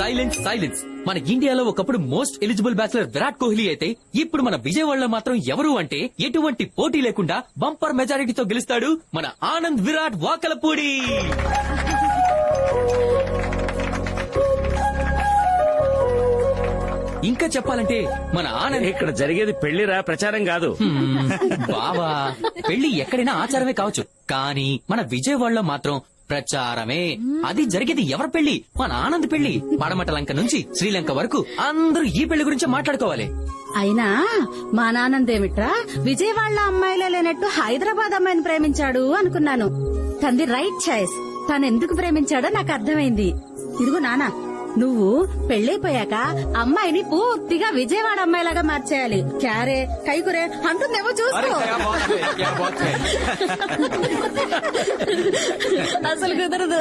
Silence silence మన ఇండియాలో ఒకప్పుడు most eligible bachelor Virat Kohli అయితే ఇప్పుడు మన విజయవాడలో మాత్రం ఎవరు అంటే ఎటువంటి పోటీ లేకుండా బంపర్ మెజారిటీతో గెలుస్తాడు మన ఆనంద్ విరాట్ వాకలపూడి. ఇంకా చెప్పాలంటే మన ఆనంద్ ఇక్కడ జరిగేది పెళ్ళిరా ప్రచారం కాదు. బావా. పెళ్ళి ఎక్కడైనా ఆచారమే కావచ్చు. కానీ మన విజయవాడలో మాత్రం ప్రచారమే. అది జరిగేది ఎవరి పెళ్ళి మన ఆనంద్ పెళ్ళి పడమట లంక నుంచి శ్రీలంక వరకు అందరూ ఈ పెళ్ళి గురించి మాట్లాడుకోవాలి. అయినా మా నానందేమిట్రా విజయవాడ అమ్మాయిలే లేనట్టు హైదరాబాద్ అమ్మాయిని ప్రేమించాడు అనుకున్నాను. తంది రైట్ చాయిస్ తను ఎందుకు ప్రేమించాడో నాకు అర్థమైంది. ఇదిగో నానా నువ్వు పెళ్ళైపోయాక అమ్మాయిని పూర్తిగా విజయవాడ అమ్మాయిలాగా మార్చేయాలి. క్యారే కైకురే అంటుందేమో చూసుకో. అసలు కుదరదు.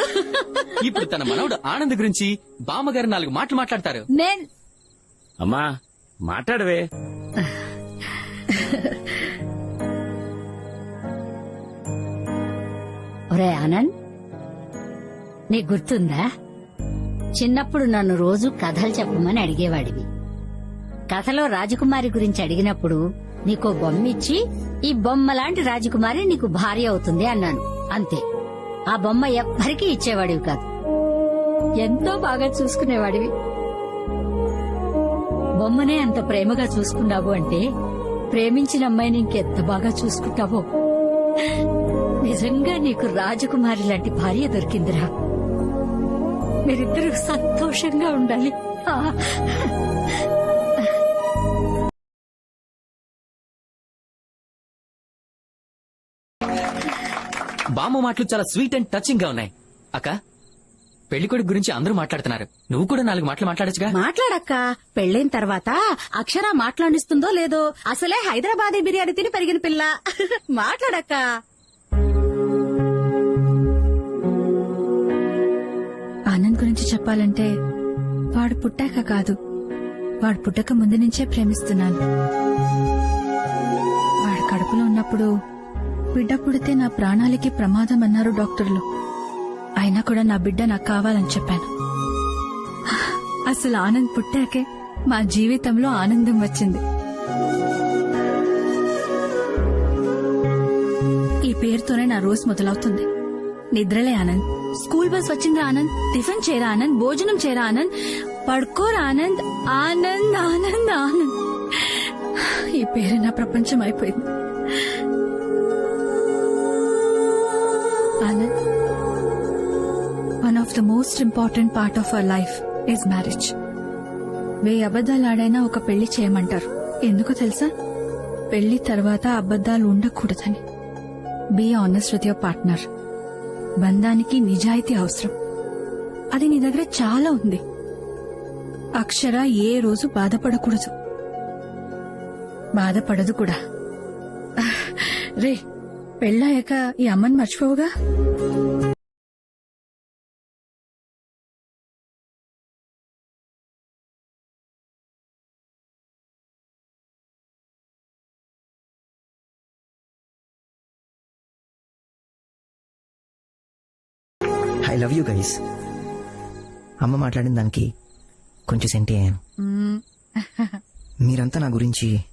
ఇప్పుడు తన మనవడు ఆనంద్ గురించి బామ్మగారు నాలుగు మాటలు మాట్లాడతారు. నేను అమ్మా మాట్లాడవే. ఒరే ఆనంద్ నీకు గుర్తుందా? చిన్నప్పుడు నన్ను రోజు కథలు చెప్పమని అడిగేవాడివి. కథలో రాజకుమారి గురించి అడిగినప్పుడు నీకో బొమ్మ ఇచ్చి ఈ బొమ్మ లాంటి రాజకుమారి నీకు భార్య అవుతుంది అన్నాను. అంతే. ఆ బొమ్మ ఎవ్వరికీ ఇచ్చేవాడివి కాదు. ఎంతో బాగా చూసుకునేవాడివి. బొమ్మనే అంత ప్రేమగా చూసుకున్నావు అంటే ప్రేమించిన అమ్మాయిని ఇంకెంత బాగా చూసుకుంటావో? నిజంగా నీకు రాజకుమారి లాంటి భార్య దొరికిందిరా. మీరిద్దరూ సంతోషంగా ఉండాలి. బామ్మ మాటలు చాలా స్వీట్ అండ్ టచింగ్గా ఉన్నాయి. అక్క పెళ్ళికొడుకు గురించి అందరూ మాట్లాడుతున్నారు. నువ్వు కూడా నాలుగు మాటలు మాట్లాడచ్చుగా? మాట్లాడక్క. పెళ్ళైన తర్వాత అక్షర మాట్లాడిస్తుందో లేదో అసలే హైదరాబాదీ బిర్యానీ తిని పెరిగిన పిల్ల. మాట్లాడక్క. గురించి చెప్పాలంటే వాడు పుట్టాక కాదు. వాడు పుట్టక ముందు నుంచే ప్రేమిస్తున్నాను. వాడు కడుపులో ఉన్నప్పుడు బిడ్డ పుడితే నా ప్రాణాలకి ప్రమాదం అన్నారు డాక్టర్లు. అయినా కూడా నా బిడ్డ నాకు కావాలని చెప్పాను. అసలు ఆనంద్ పుట్టాకే మా జీవితంలో ఆనందం వచ్చింది. ఈ పేరుతోనే నా రోజు మొదలవుతుంది. నిద్రలే ఆనంద్. స్కూల్ బస్ వచ్చిందా ఆనంద్ టిఫిన్ చేరా ఆనంద్ భోజనం చేరా ఆనంద్ పడుకోరా ఆనంద్ ఆనంద్ ఆనంద్ ఆనంద్. ఈ పేరు నా ప్రపంచం అయిపోయింది. Anand one of the most important part of our life is marriage వే అబద్దాలు ఆడైనా ఒక పెళ్ళి చేయమంటారు. ఎందుకో తెలుసా? పెళ్ళి తర్వాత అబద్దాలు ఉండకూడదని. Be honest with your partner బంధానికి నిజాయితీ అవసరం. అది నీ దగ్గర చాలా ఉంది. అక్షర ఏ రోజు బాధపడకూడదు. బాధపడదు కూడా. రే పెళ్ళాక ఈ అమ్మని మర్చిపోవుగా? ఐ లవ్ యూ గైస్ అమ్మ మాట్లాడిన దానికి కొంచెం సెంటి అయ్యాను. మీరంతా నా గురించి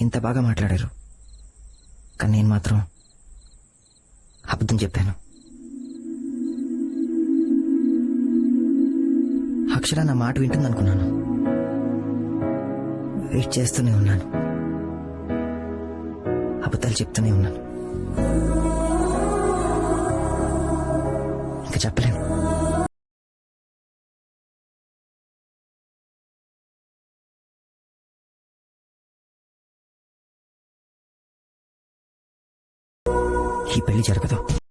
ఇంత బాగా మాట్లాడారు. కానీ నేను మాత్రం అబద్ధం చెప్పాను. అక్షర నా మాట వింటుందనుకున్నాను. వెయిట్ చేస్తూనే ఉన్నాను. అబద్ధాలు చెప్తూనే ఉన్నాను. ఇంకా ఈ పెళ్ళి జరగదు.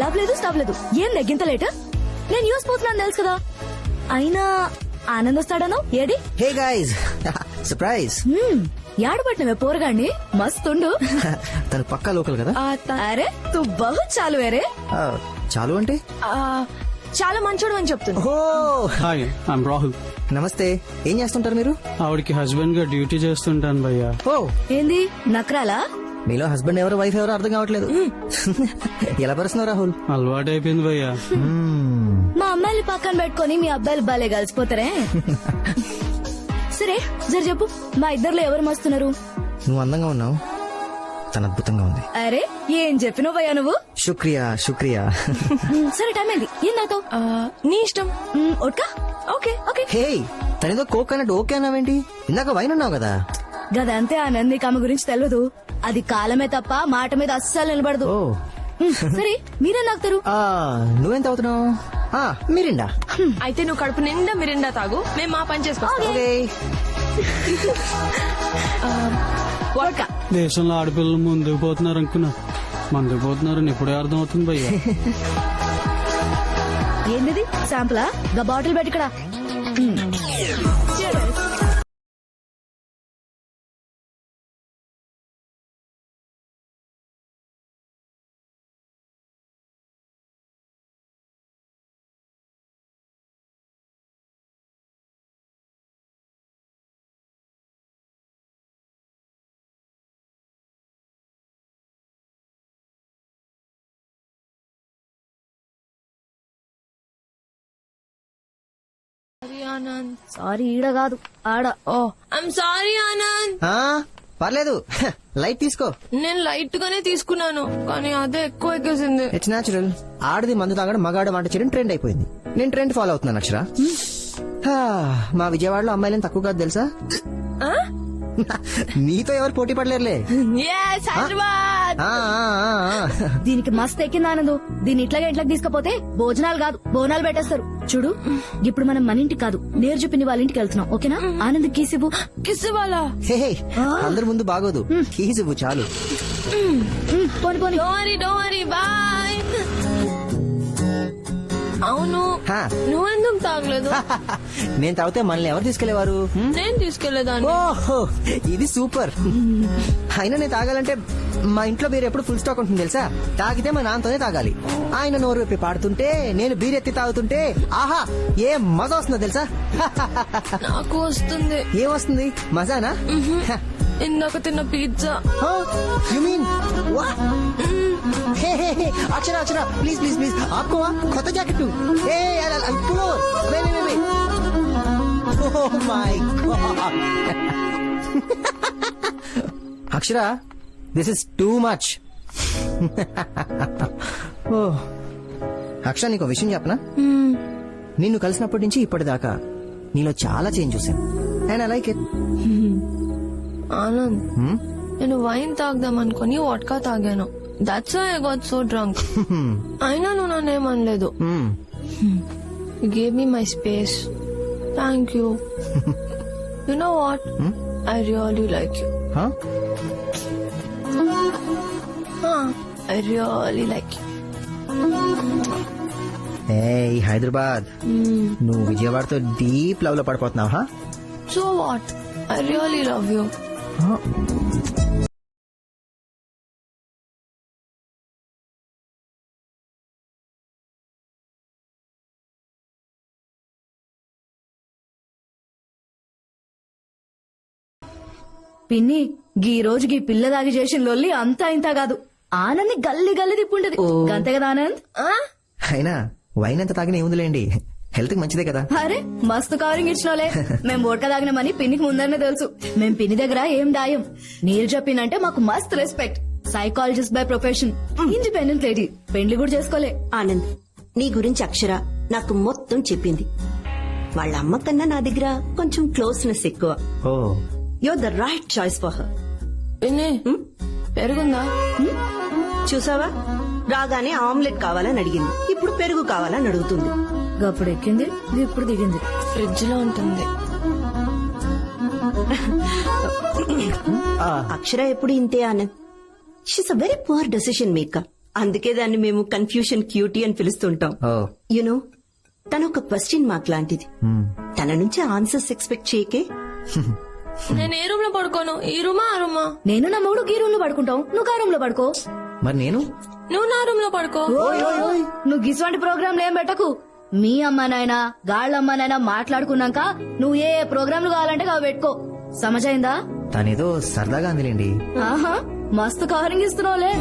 లవ్ లేదు స్టవ్ లేదు. ఏం లెగ్గింత లేట నేను న్యూస్ పోతున్నాను తెలుసు కదా. అయినా ఆనంద్ వస్తాడనో? ఏడి హే గాయస్ సర్ప్రైజ్ యాడబట్టినవే పోరగాండి మస్తుండు. తను పక్కా లోకల్ కదా? అరే తు బహు చాలు వేరే. చాలు అంటే? చాలా మంచోడు అని చెప్తున్నా ఓహో! హాయ్ ఐమ్ రాహుల్ నమస్తే ఏం చేస్తుంటారు మీరు? ఆవిడకి హస్బెండ్గా డ్యూటీ చేస్తుంటాను భయ్యా. ఓ! ఏంది నక్రాలా? మీలో హస్బెండ్ ఎవరు వైఫ్ ఎవరు అర్థం కావట్లేదు. ఎలా పరుస్తున్నావు రాహుల్? అలవాటు అయిపోయింది భయ్యా. మా అమ్మాయిని పక్కన పెట్టుకొని మీ అబ్బాయిలు బాలే కలిసిపోతారే. సరే జర చెప్పు మా ఇద్దర్లో ఎవరు మస్తున్నారు? నువ్వు అందంగా ఉన్నావు. తన అద్భుతంగా ఉంది. అరే ఏం చెప్పినవయ్యా నువ్వు? శుక్రియా శుక్రియా. మ్, సరే టైం అయింది. ఏం నాతో? నీ ఇష్టం. ఒట్కా ఓకే ఓకే. హే తనేదో కోక్ అన్నట్టు ఓకే అన్నావేంటి? ఇందాక వైన్ అన్నావు కదా. గదంతే ఆనంద్ నీకు ఆమె గురించి తెలియదు అది కాలమే తప్ప మాట మీద అస్సలు నిలబడదు. ఓ. సరే మీరేం నాకుతారు ఆ, నువ్వెంత అవుతున్నావు ఆ, మిరిండా. అయితే నువ్వు కడుపు నిండా మిరిండా తాగు. మేము మా పని చేసుకోవాలి ఓకే. వడ్కా. దేశంలో ఆడపిల్లలు ముందుకు పోతున్నారు అనుకున్నా. ముందుకు పోతున్నారని ఇప్పుడే అర్థం అవుతుంది భయ్యా. ఏంటిది? శాంపులా? గా బాటిల్ పెట్టి ఇక్కడ. ఆనంద్. సారీ ఈడ కాదు ఆడ. ఓ. I'm sorry Anand. ఆ, పర్లేదు. లైట్ తీసుకో. నేను లైట్ గానే తీసుకున్నాను కానీ అదే ఎక్కువ ఎక్కేసింది. ఇట్స్ న్యాచురల్ ఆడది మందు తాగడం మగాడు వంట చేయడం ట్రెండ్ అయిపోయింది. నేను ట్రెండ్ ఫాలో అవుతున్నాను అక్షర. హా, మా విజయవాడలో అమ్మాయిలను తక్కువ కాదు తెలుసా నీతో ఎవరు పోటీ పడలేరులే. Yes, హైదరాబాద్! ఆ, ఆ, ఆ, ఆ. దీనికి మస్తు ఎక్కింది ఆనందు. దీన్ని ఇట్లాగే ఇంట్లోకి తీసుకపోతే భోజనాలు కాదు బోనాలు పెట్టేస్తారు. చూడు ఇప్పుడు మనం మన ఇంటికి కాదు నేరు చూపిని వాళ్ళ ఇంటికి వెళ్తున్నాం ఓకేనా? ఆనంద్ కీసివ్వు కిస్ వాళ్ళ హే, హే, అందరి ముందు బాగోదు. కీస్ ఇవ్వు చాలు. పోని పోని. డోరీ డోరీ బాయ్ అవును. హా. నువ్వెందుకు తాగలేదు? నేను తాగితే మనల్ని ఎవరు తీసుకెళ్ళేవారు? నేను తీసుకెళ్ళేదాన్ని. ఓహో ఇది సూపర్. అయినా నేను తాగాలంటే మా ఇంట్లో బీర్ ఎప్పుడు ఫుల్ స్టాక్ ఉంటుంది తెలుసా? తాగితే మా నాన్నతోనే తాగాలి. ఆయన నోరు విప్పి పాడుతుంటే నేను బీర్ ఎత్తి తాగుతుంటే ఆహా ఏ మజా వస్తుందో తెలుసా? నాకు వస్తుంది. ఏం వస్తుంది? మజానా? ఇందాక తిన్న pizza. You mean Akshara Akshara please please please. ఆపుకో కొత్త జాకెట్ ఏ ఓ my Akshara this is too much. Oh. Akshara నీకు విషయం చెప్పనా? నిన్ను కలిసినప్పటి నుంచి ఇప్పటిదాకా నీలో చాలా చేంజ్ చూసాను and I like it Anand నేను వైన్ తాగదాం అనుకుని వాట్కా తాగాను. That's I got so drunk అయినా నువ్వు నన్నేమనలేదు gave me my space thank you you know what I really like you I really like you Hyderabad నువ్వు విజయవాడతో deep లవ్లో పడిపోతున్నావు so what I really love you పిన్ని గీ రోజు గీ పిల్ల దాగి చేసిన లొల్లి అంతా ఇంత కాదు. ఆనంద్ గల్లి గల్లి తిప్పుంటది అంతే కదా ఆనంద్? అయినా వైన్ ఎంత తాగినా ఏముందిలేండి? హెల్త్కి మంచిదే కదా. అరే మస్తు కవరింగ్ ఇచ్చినోలే. మేం ఓట్క తాగినామని పిన్నికి ముందరనే తెలుసు. మేం పిన్ని దగ్గర ఏం దాయం. నీరు చెప్పిందంటే మాకు మస్తు respect psychologist by profession independent lady పెండ్లి కూడా చేసుకోలే. ఆనంద్ నీ గురించి అక్షర నాకు మొత్తం చెప్పింది. వాళ్ళ అమ్మ కన్నా నా దగ్గర కొంచెం క్లోజ్నెస్ ఎక్కువ. ఓ. Your the right choice for her పిన్ని పెరుగుందా? చూసావా? రాగానే ఆమ్లెట్ కావాలని అడిగింది. ఇప్పుడు పెరుగు కావాలని అడుగుతుంది. గప్పుడు ఎక్కింది ఇప్పుడు దిగింది. ఫ్రిడ్జ్లో ఉంటుంది అక్షర ఎప్పుడు ఇంతే Anand she's a very poor decision maker అందుకే దాన్ని మేము కన్ఫ్యూషన్ క్యూటీ అని పిలుస్తుంటాం. యునో తన ఒక క్వశ్చన్ మార్క్ లాంటిది. తన నుంచి ఆన్సర్స్ ఎక్స్పెక్ట్ చేయకే? నేను ఏ రూమ్లో పడుకోను? ఈ రూమా ఆ రూమా? నేను నా మూడు గీ రూమ్లో పడుకుంటాం నువ్వు ఆ రూమ్లో పడుకో. మరి నేను? నువ్వు నా రూమ్లో పడుకో నువ్వు గిసువంటి ప్రోగ్రాంలు ఏం పెట్టకు. మీ అమ్మానైనా గాళ్ళ అమ్మానైనా మాట్లాడుకున్నాక నువ్వు ఏ ప్రోగ్రాంలు కావాలంటే అవి పెట్టుకో. సమజైందా? తనేదో సరదాగా అందిలేండి. ఆహా మస్తు కవరింగ్ ఇస్తున్నావులే.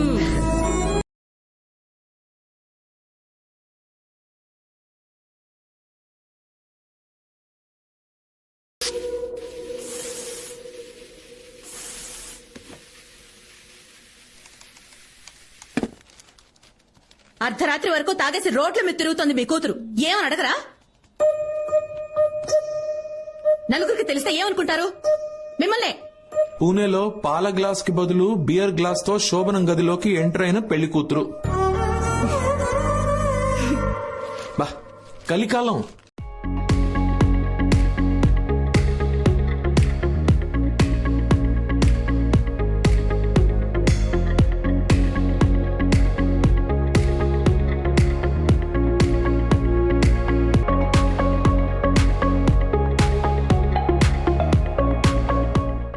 అర్ధరాత్రి వరకు తాగేసి రోడ్ల మీద తిరుగుతోంది మీ కూతురు. ఏమని అడగరా? నలుగురికి తెలిస్తే ఏమనుకుంటారు? మిమ్మల్ని. పూణేలో పాల గ్లాస్కి బదులు బియర్ గ్లాస్తో శోభనం గదిలోకి ఎంటర్ అయిన పెళ్ళి కూతురు. బా కలికాలం.